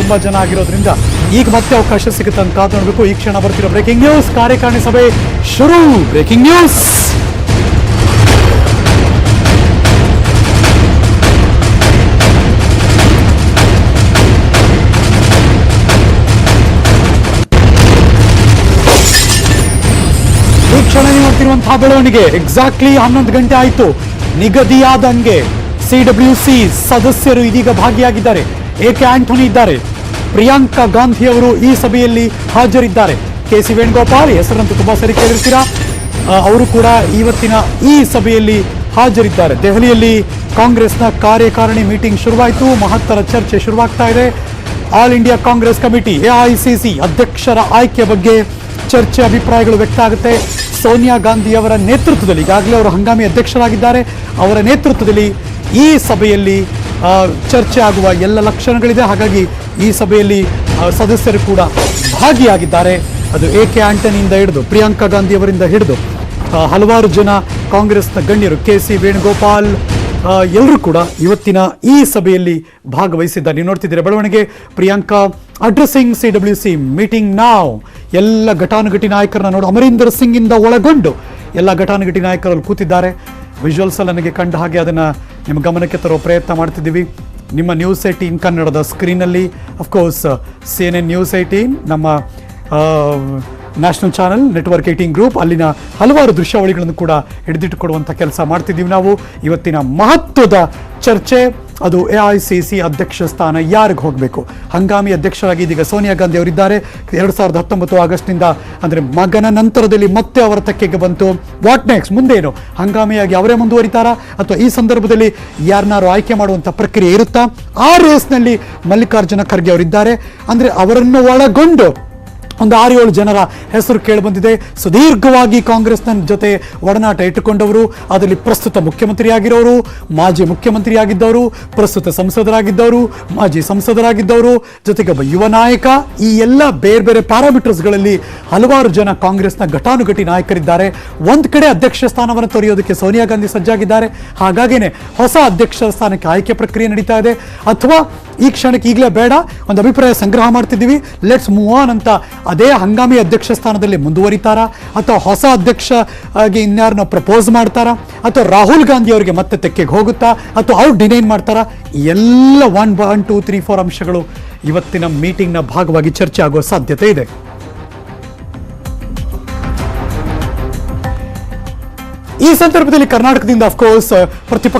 ತುಂಬಾ ಜನ ಆಗಿರೋದ್ರಿಂದ ಈಗ ಮತ್ತೆ ಅವಕಾಶ ಸಿಗುತ್ತೆ ಅಂತ ನೋಡಬೇಕು ಈ ಕ್ಷಣ ಬರ್ತಿರೋ ಬ್ರೇಕಿಂಗ್ ನ್ಯೂಸ್ ಕಾರ್ಯಕಾರಿಣಿ ಸಭೆ ಶುರು. ಬ್ರೇಕಿಂಗ್ ನ್ಯೂಸ್ ಕ್ಷಣ ನೀವು ಬೆಳವಣಿಗೆ. ಎಕ್ಸಾಕ್ಟ್ಲಿ ಹನ್ನೊಂದು ಗಂಟೆ ಆಯಿತು. ನಿಗದಿಯಾದಂಗೆ ಸಿ ಡಬ್ಲ್ಯೂ ಸಿ ಸದಸ್ಯರು ಇದೀಗ ಭಾಗಿಯಾಗಿದ್ದಾರೆ. ಎ ಆಂಟೋನಿ ಇದ್ದಾರೆ? ಪ್ರಿಯಾಂಕಾ ಗಾಂಧಿ ಅವರು ಈ ಸಭೆಯಲ್ಲಿ ಹಾಜರಿದ್ದಾರೆ. ಕೆ ಸಿ ವೇಣುಗೋಪಾಲ್, ಹೆಸರಂತೂ ತುಂಬಾ ಸರಿ ಕೇಳಿರ್ತೀರಾ? ಅವರು ಕೂಡ ಇವತ್ತಿನ ಈ ಸಭೆಯಲ್ಲಿ ಹಾಜರಿದ್ದಾರೆ. ದೆಹಲಿಯಲ್ಲಿ ಕಾಂಗ್ರೆಸ್ನ ಕಾರ್ಯಕಾರಿಣಿ ಮೀಟಿಂಗ್ ಶುರುವಾಯಿತು. ಮಹತ್ತರ ಚರ್ಚೆ ಶುರುವಾಗ್ತಾ ಇದೆ. All India Congress committee AICC ಅಧ್ಯಕ್ಷರ ಆಯ್ಕೆ ಬಗ್ಗೆ ಚರ್ಚೆ ಅಭಿಪ್ರಾಯಗಳು ವ್ಯಕ್ತ ಆಗುತ್ತೆ. ಸೋನಿಯಾ ಗಾಂಧಿ ಅವರ ನೇತೃತ್ವದಲ್ಲಿ ಈಗಾಗಲೇ ಅವರು ಹಂಗಾಮಿ ಅಧ್ಯಕ್ಷರಾಗಿದ್ದಾರೆ. ಅವರ ನೇತೃತ್ವದಲ್ಲಿ ಈ ಸಭೆಯಲ್ಲಿ ಚರ್ಚೆ ಆಗುವ ಎಲ್ಲ ಲಕ್ಷಣಗಳಿದೆ. ಹಾಗಾಗಿ ಈ ಸಭೆಯಲ್ಲಿ ಸದಸ್ಯರು ಕೂಡ ಭಾಗಿಯಾಗಿದ್ದಾರೆ. ಅದು ಎ ಕೆ ಆಂಟನಿಯಿಂದ ಹಿಡಿದು, ಪ್ರಿಯಾಂಕಾ ಗಾಂಧಿ ಅವರಿಂದ ಹಿಡಿದು ಹಲವಾರು ಜನ ಕಾಂಗ್ರೆಸ್ನ ಗಣ್ಯರು ಕೆ ಸಿ ವೇಣುಗೋಪಾಲ್ ಎಲ್ಲರೂ ಕೂಡ ಇವತ್ತಿನ ಈ ಸಭೆಯಲ್ಲಿ ಭಾಗವಹಿಸಿದ್ದಾರೆ. ನೀವು ನೋಡ್ತಿದ್ದೀರಾ, ಬೆಳವಣಿಗೆ. Priyanka addressing C W C meeting ನಾವು. ಎಲ್ಲ ಘಟಾನುಘಟಿ ನಾಯಕರನ್ನ ನೋಡು. ಅಮರೀಂದರ್ ಸಿಂಗ್ ಇಂದ ಒಳಗೊಂಡು ಎಲ್ಲ ಘಟಾನುಘಟಿ ನಾಯಕರಲ್ಲಿ ಕೂತಿದ್ದಾರೆ. ವಿಜುವಲ್ಸ್ ನನಗೆ ಕಂಡ ಹಾಗೆ ಅದನ್ನು ನಿಮ್ಮ ಗಮನಕ್ಕೆ ತರೋ ಪ್ರಯತ್ನ ಮಾಡ್ತಿದ್ದೀವಿ. ನಿಮ್ಮ ನ್ಯೂಸ್ ಏಯ್ಟೀನ್ ಕನ್ನಡದ ಸ್ಕ್ರೀನಲ್ಲಿ of course C N N news eighteen ನಮ್ಮ national channel, network eighteen group, ಅಲ್ಲಿನ ಹಲವಾರು ದೃಶ್ಯಾವಳಿಗಳನ್ನು ಕೂಡ ಹಿಡಿದಿಟ್ಟುಕೊಡುವಂಥ ಕೆಲಸ ಮಾಡ್ತಿದ್ದೀವಿ ನಾವು. ಇವತ್ತಿನ ಮಹತ್ವದ ಚರ್ಚೆ, ಅದು ಎ ಐ ಸಿ ಸಿ ಅಧ್ಯಕ್ಷ ಸ್ಥಾನ ಯಾರಿಗೆ ಹೋಗಬೇಕು? ಹಂಗಾಮಿ ಅಧ್ಯಕ್ಷರಾಗಿ ಇದೀಗ ಸೋನಿಯಾ ಗಾಂಧಿ ಅವರಿದ್ದಾರೆ. ಎರಡು ಸಾವಿರದ ಹತ್ತೊಂಬತ್ತು ಆಗಸ್ಟ್ನಿಂದ, ಅಂದರೆ ಮಗನ ನಂತರದಲ್ಲಿ ಮತ್ತೆ ಅವರ ತೆಕ್ಕೆಗೆ ಬಂತು. ವಾಟ್ ನೆಕ್ಸ್ಟ್ ಮುಂದೇನು? ಹಂಗಾಮಿಯಾಗಿ ಅವರೇ ಮುಂದುವರಿತಾರಾ? ಅಥವಾ ಈ ಸಂದರ್ಭದಲ್ಲಿ ಯಾರನ್ನಾರು ಆಯ್ಕೆ ಮಾಡುವಂಥ ಪ್ರಕ್ರಿಯೆ ಇರುತ್ತಾ? ಆ ರೇಸ್ನಲ್ಲಿ ಮಲ್ಲಿಕಾರ್ಜುನ ಖರ್ಗೆ ಅವರಿದ್ದಾರೆ. ಅಂದರೆ ಅವರನ್ನು ಒಳಗೊಂಡು ಒಂದು ಆರು ಏಳು ಜನರ ಹೆಸರು ಕೇಳಿಬಂದಿದೆ. ಸುದೀರ್ಘವಾಗಿ ಕಾಂಗ್ರೆಸ್ನ ಜೊತೆ ಒಡನಾಟ ಇಟ್ಟುಕೊಂಡವರು, ಅದರಲ್ಲಿ ಪ್ರಸ್ತುತ ಮುಖ್ಯಮಂತ್ರಿಯಾಗಿರೋರು, ಮಾಜಿ ಮುಖ್ಯಮಂತ್ರಿಯಾಗಿದ್ದವರು, ಪ್ರಸ್ತುತ ಸಂಸದರಾಗಿದ್ದವರು, ಮಾಜಿ ಸಂಸದರಾಗಿದ್ದವರು, ಜೊತೆಗೆ ಒಬ್ಬ ಯುವ ನಾಯಕ, ಈ ಎಲ್ಲ ಬೇರೆ ಬೇರೆ ಪ್ಯಾರಾಮೀಟರ್ಸ್ಗಳಲ್ಲಿ ಹಲವಾರು ಜನ ಕಾಂಗ್ರೆಸ್ನ ಘಟಾನುಘಟಿ ನಾಯಕರಿದ್ದಾರೆ. ಒಂದು ಕಡೆ ಅಧ್ಯಕ್ಷ ಸ್ಥಾನವನ್ನು ತೊರೆಯೋದಕ್ಕೆ ಸೋನಿಯಾ ಗಾಂಧಿ ಸಜ್ಜಾಗಿದ್ದಾರೆ. ಹಾಗಾಗಿನೇ ಹೊಸ ಅಧ್ಯಕ್ಷ ಸ್ಥಾನಕ್ಕೆ ಆಯ್ಕೆ ಪ್ರಕ್ರಿಯೆ ನಡೀತಾ ಇದೆ. ಅಥವಾ ಈ ಕ್ಷಣಕ್ಕೆ ಈಗಲೇ ಬೇಡ. ಒಂದು ಅಭಿಪ್ರಾಯ ಸಂಗ್ರಹ ಮಾಡ್ತಿದ್ದೀವಿ. ಲೆಟ್ಸ್ ಮೂವ್ ಆನ್ ಅಂತ ಅದೇ ಹಂಗಾಮಿ ಅಧ್ಯಕ್ಷ ಸ್ಥಾನದಲ್ಲಿ ಮುಂದುವರಿತಾರಾ? ಅಥವಾ ಹೊಸ ಅಧ್ಯಕ್ಷ ಆಗಿ ಇನ್ಯಾರನ್ನ ಪ್ರಪೋಸ್ ಮಾಡ್ತಾರಾ? ಅಥವಾ ರಾಹುಲ್ ಗಾಂಧಿ ಅವರಿಗೆ ಮತ್ತೆ ತೆಕ್ಕೆಗೆ ಹೋಗುತ್ತಾ? ಅಥವಾ ಅವ್ರು ಡಿನೈನ್ ಮಾಡ್ತಾರಾ? ಎಲ್ಲ one one two three four ಅಂಶಗಳು ಇವತ್ತಿನ ಮೀಟಿಂಗ್ನ ಭಾಗವಾಗಿ ಚರ್ಚೆ ಆಗುವ ಸಾಧ್ಯತೆ ಇದೆ. ಈ ಸಂದರ್ಭದಲ್ಲಿ ಕರ್ನಾಟಕದಿಂದ ಅಫ್ಕೋರ್ಸ್ ಪ್ರತಿಪಕ್ಷ